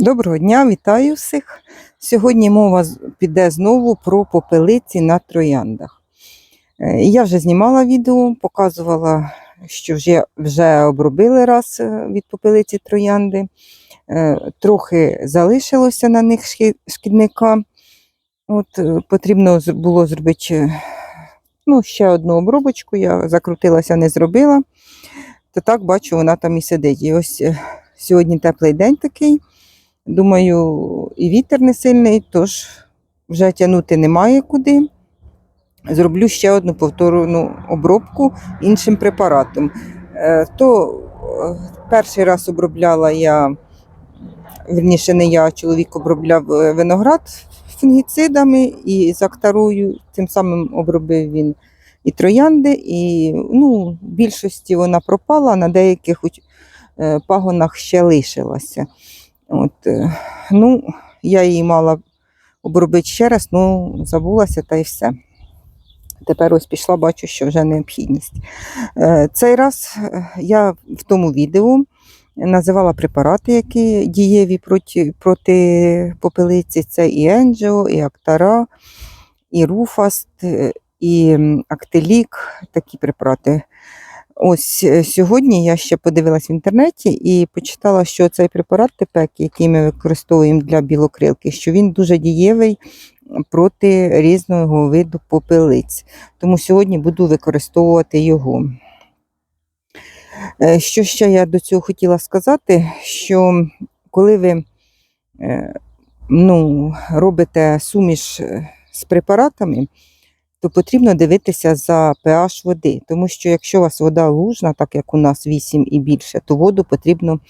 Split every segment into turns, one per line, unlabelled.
Доброго дня, вітаю всіх. Сьогодні мова піде знову про попелиці на трояндах. Е, Я вже знімала відео, показувала, що вже, вже обробили раз е, від попелиці троянди. Е, Трохи залишилося на них шкідника. От, потрібно було зробити ну, ще одну обробочку. Я закрутилася, не зробила. То так бачу, вона там і сидить. І ось сьогодні теплий день такий. Думаю, і вітер не сильний, тож вже тягнути немає куди. Зроблю ще одну повторну обробку іншим препаратом. Е, То е, перший раз обробляла я, верніше не я, а чоловік обробляв е, виноград фунгіцидами і зактарою. Тим самим обробив він і троянди, і ну, в більшості вона пропала, на деяких пагонах ще лишилася. От, е, ну, я її мала обробити ще раз, ну забулася та й все. Тепер ось пішла, бачу, що вже необхідність. Е, Цей раз е, я в тому відео називала препарати, які дієві проти, проти попелиці. Це і Енджіо, і Актара, і Руфаст, і Актелік, такі препарати. Ось е, сьогодні я ще подивилась в інтернеті і почитала, що цей препарат ТПЕК, який ми використовуємо для білокрилки, що він дуже дієвий проти різного виду попелиць. Тому сьогодні буду використовувати його. Е, Що ще я до цього хотіла сказати, що коли ви е, ну, робите суміш з препаратами, то потрібно дивитися за pH води. Тому що якщо у вас вода лужна, так як у нас 8 і більше, то воду потрібно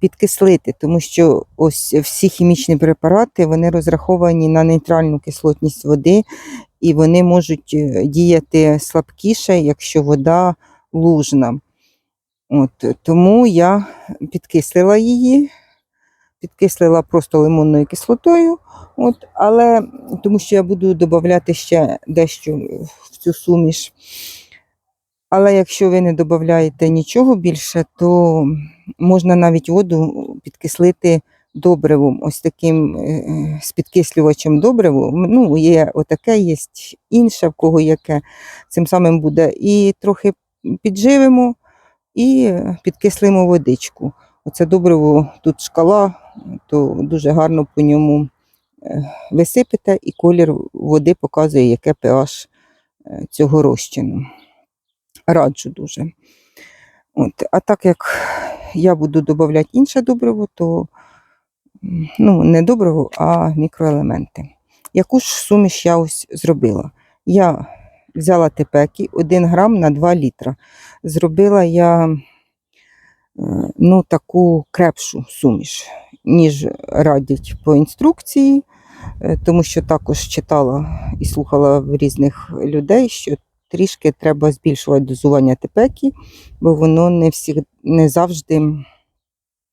підкислити, тому що ось всі хімічні препарати вони розраховані на нейтральну кислотність води, і вони можуть е, діяти слабкіше, якщо вода лужна. От, тому я підкислила її, підкислила просто лимонною кислотою. От, але тому що я буду додати ще дещо в цю суміш. Але якщо ви не додаєте нічого більше, то можна навіть воду підкислити добривом, ось таким е, з підкислювачем добриву. Ну, є отаке, є інше, в кого яке. Цим самим буде. І трохи підживимо і підкислимо водичку. Оце добриво, тут шкала, то дуже гарно по ньому е, висипете, і колір води показує, яке pH е, цього розчину. Раджу дуже. От. А так як я буду додавати інше добриво, то ну, не добриво, а мікроелементи. Яку ж суміш я ось зробила? Я взяла тепеки 1 грам на 2 літра. Зробила я ну, таку крепшу суміш, ніж радять по інструкції, е, тому що також читала і слухала в різних людей, що трішки треба збільшувати дозування тепеки, бо воно не, всі, не завжди,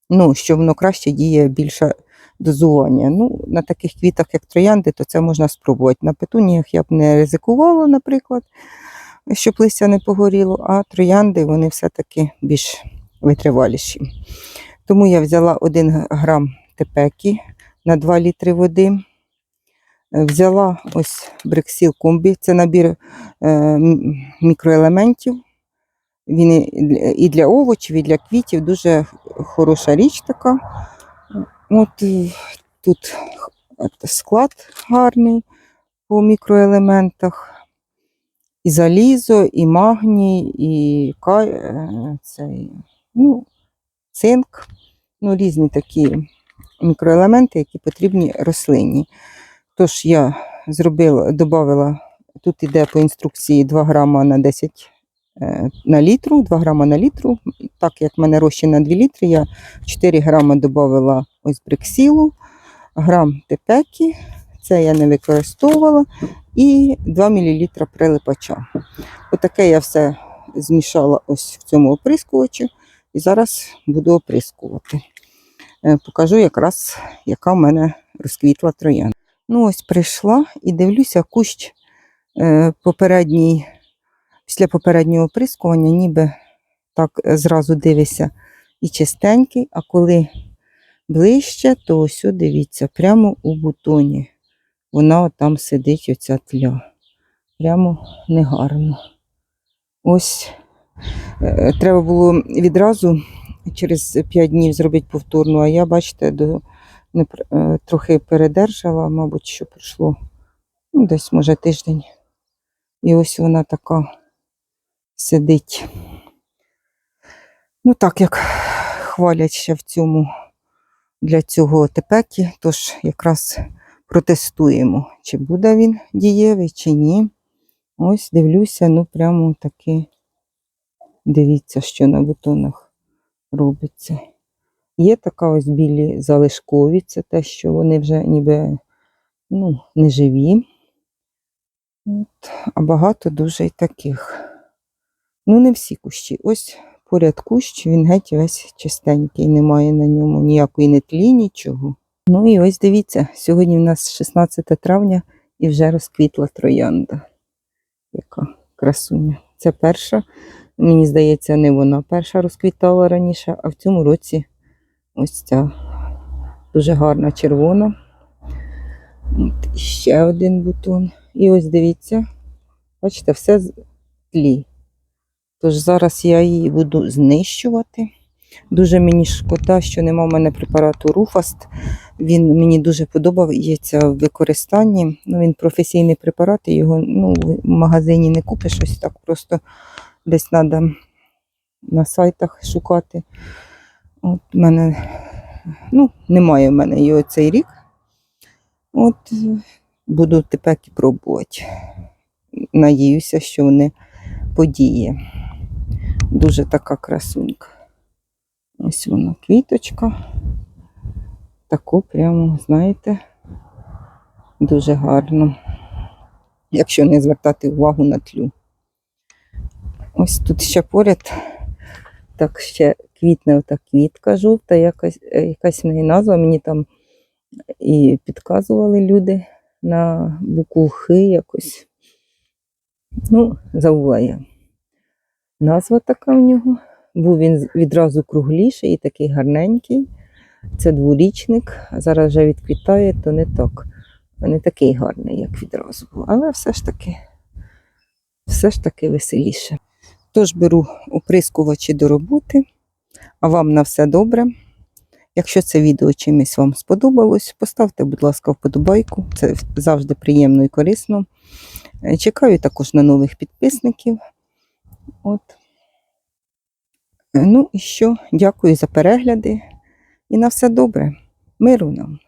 ну, що воно краще діє більше дозування. Ну, на таких квітах, як троянди, то це можна спробувати. На петуніях я б не ризикувала, наприклад, щоб листя не погоріло, а троянди вони все-таки більш витриваліші. Тому я взяла 1 грам тепеки на 2 літри води. Е, Взяла ось брексіл комбі, це набір е, мікроелементів. Він і для- овочів, і для квітів дуже хороша річ така. От е, тут склад гарний по мікроелементах. І залізо, і магній, і цей, ну, цинк, ну, різні такі мікроелементи, які потрібні рослині. Тож я зробила, додала, тут іде по інструкції 2 грама на 10 е, на літру, 2 грама на літру. Так як в мене розчин на 2 літри, я 4 грама додала ось брексілу, грам тепекі, це я не використовувала, і 2 мл прилипача. Отаке я все змішала ось в цьому оприскувачі і зараз буду оприскувати. Е, Покажу якраз, яка в мене розквітла трояна. Ну, ось прийшла і дивлюся, кущ е, попередній, після попереднього оприскування, ніби так е, зразу дивишся і чистенький, а коли ближче, то ось, дивіться, прямо у бутоні. Вона там сидить, оця тля. Прямо негарно. Ось треба було відразу через 5 днів зробити повторну, а я, бачите, до, не, е, трохи передержала, мабуть, що пройшло ну, десь, може, тиждень. І ось вона така сидить. Ну, так як хвалять ще в цьому для цього тепекі, тож якраз протестуємо, чи буде він дієвий, чи ні. Ось дивлюся, ну прямо таки дивіться, що на бутонах робиться. Є така ось білі залишкові, це те, що вони вже ніби ну, не живі. От, а багато дуже й таких. Ну, не всі кущі. Ось поряд кущ, він геть весь чистенький, немає на ньому ніякої не тлі, нічого. Ну і ось дивіться, сьогодні в нас 16 травня і вже розквітла троянда. Яка красуня. Це перша, мені здається, не вона перша розквітала раніше, а в цьому році ось ця дуже гарна червона. От, ще один бутон. І ось дивіться, бачите, все з тлі. Тож зараз я її буду знищувати. Дуже мені шкода, що нема в мене препарату Руфаст. Він мені дуже подобається в використанні. Ну, він професійний препарат, і його ну, в магазині не купиш ось так. Просто десь треба на сайтах шукати. От мене ну, немає в мене його цей рік. От буду тепер пробувати. Надіюся, що вони подіє. Дуже така красунька. Ось вона квіточка. Таку прямо, знаєте, дуже гарно. Якщо не звертати увагу на тлю. Ось тут ще поряд, так ще квітне ота квітка жовта, якась, е, якась в неї назва. Мені там і підказували люди на букву Х якось. Ну, забула я. Назва така в нього. Був він відразу кругліший і такий гарненький. Це дворічник, а зараз вже відквітає, то не так. Не такий гарний, як відразу був. Але все ж таки, все ж таки веселіше. Тож беру оприскувачі до роботи, а вам на все добре. Якщо це відео чимось вам сподобалось, поставте, будь ласка, вподобайку. Це завжди приємно і корисно. Е, Чекаю також на нових підписників. От. Е, Ну і що, дякую за перегляди. І на все добре. Миру нам.